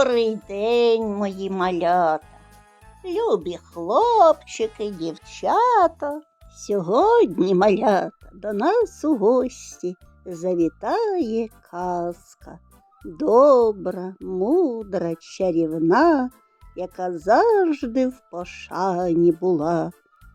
Добрий день, мої малята, любі хлопчики, дівчата. Сьогодні, малята, до нас у гості завітає казка. Добра, мудра, чарівна, яка завжди в пошані була.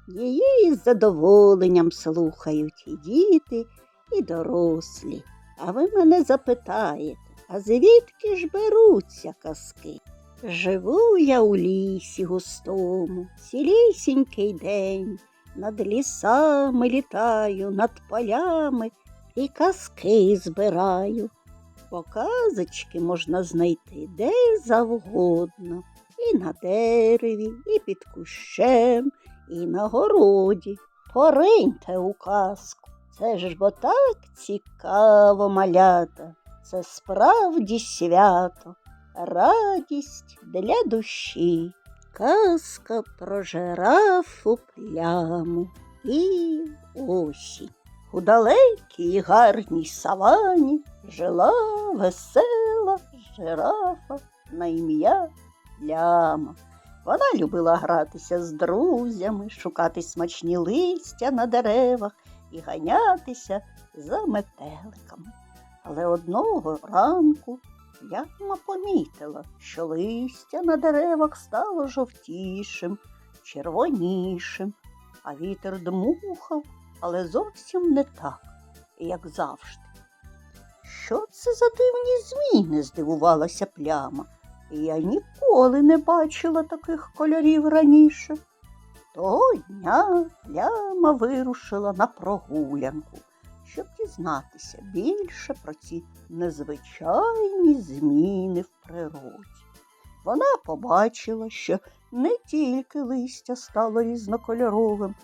Її з задоволенням слухають і діти, і дорослі. А ви мене запитаєте, а звідки ж беруться казки? Живу я у лісі густому, цілісінький день, над лісами літаю, над полями і казки збираю. Показочки можна знайти де завгодно, і на дереві, і під кущем, і на городі. Пориньте у казку. Це ж бо так цікаво, малята. Це справді свято, радість для душі. Казка про жирафу пляму і осінь. У далекій гарній савані жила весела жирафа на ім'я Пляма. Вона любила гратися з друзями, шукати смачні листя на деревах і ганятися за метеликами. Але одного ранку Пляма помітила, що листя на деревах стало жовтішим, червонішим, а вітер дмухав, але зовсім не так, як завжди. Що це за дивні зміни? здивувалася пляма. Я ніколи не бачила таких кольорів раніше. Того дня пляма вирушила на прогулянку, щоб дізнатися більше про ці незвичайні зміни в природі. Вона побачила, що не тільки листя стало різнокольоровим,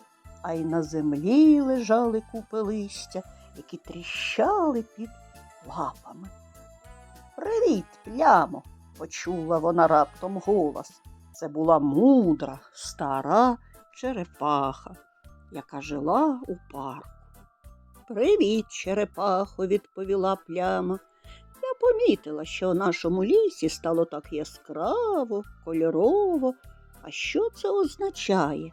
а й на землі лежали купи листя, які тріщали під лапами. Привіт, плямо! почула вона раптом голос. Це була мудра, стара черепаха, яка жила у парку. Привіт, черепахо, відповіла пляма. Я помітила, що у нашому лісі стало так яскраво, кольорово. А що це означає?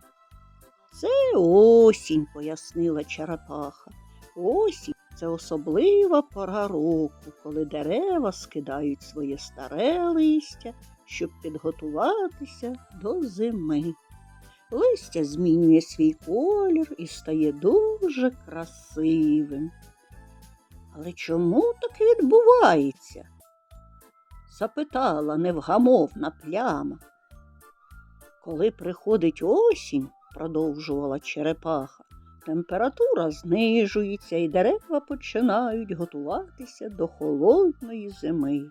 Це осінь, пояснила черепаха. Осінь це особлива пора року, коли дерева скидають своє старе листя, щоб підготуватися до зими. Листя змінює свій колір і стає дуже красивим. Але чому так відбувається? запитала невгамовна пляма. Коли приходить осінь, продовжувала черепаха, температура знижується і дерева починають готуватися до холодної зими.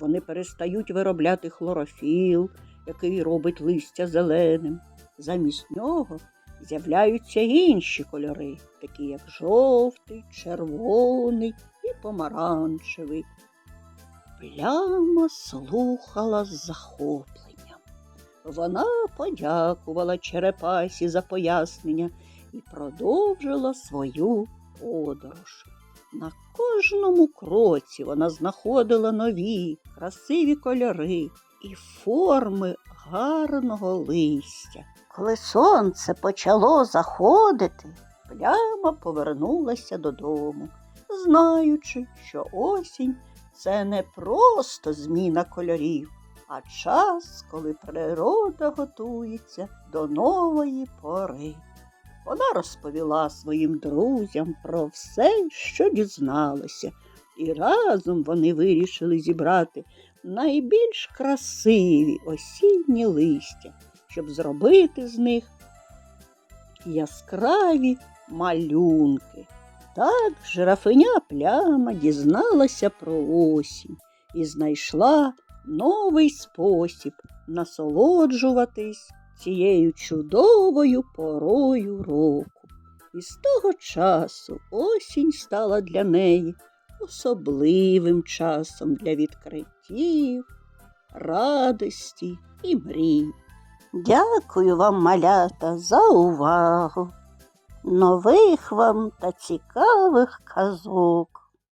Вони перестають виробляти хлорофіл, який робить листя зеленим. Замість нього з'являються інші кольори, такі як жовтий, червоний і помаранчевий. Пляма слухала з захопленням. Вона подякувала черепасі за пояснення і продовжила свою подорож. На кожному кроці вона знаходила нові, красиві кольори і форми гарного листя. Коли сонце почало заходити, пляма повернулася додому, знаючи, що осінь це не просто зміна кольорів, а час, коли природа готується до нової пори. Вона розповіла своїм друзям про все, що дізналася, і разом вони вирішили зібрати найбільш красиві осінні листя, щоб зробити з них яскраві малюнки. Так жирафиня пляма дізналася про осінь і знайшла новий спосіб насолоджуватись цією чудовою порою року. І з того часу осінь стала для неї особливим часом для відкриттів, радості і мрій. Дякую вам, малята, за увагу. Нових вам та цікавих казок.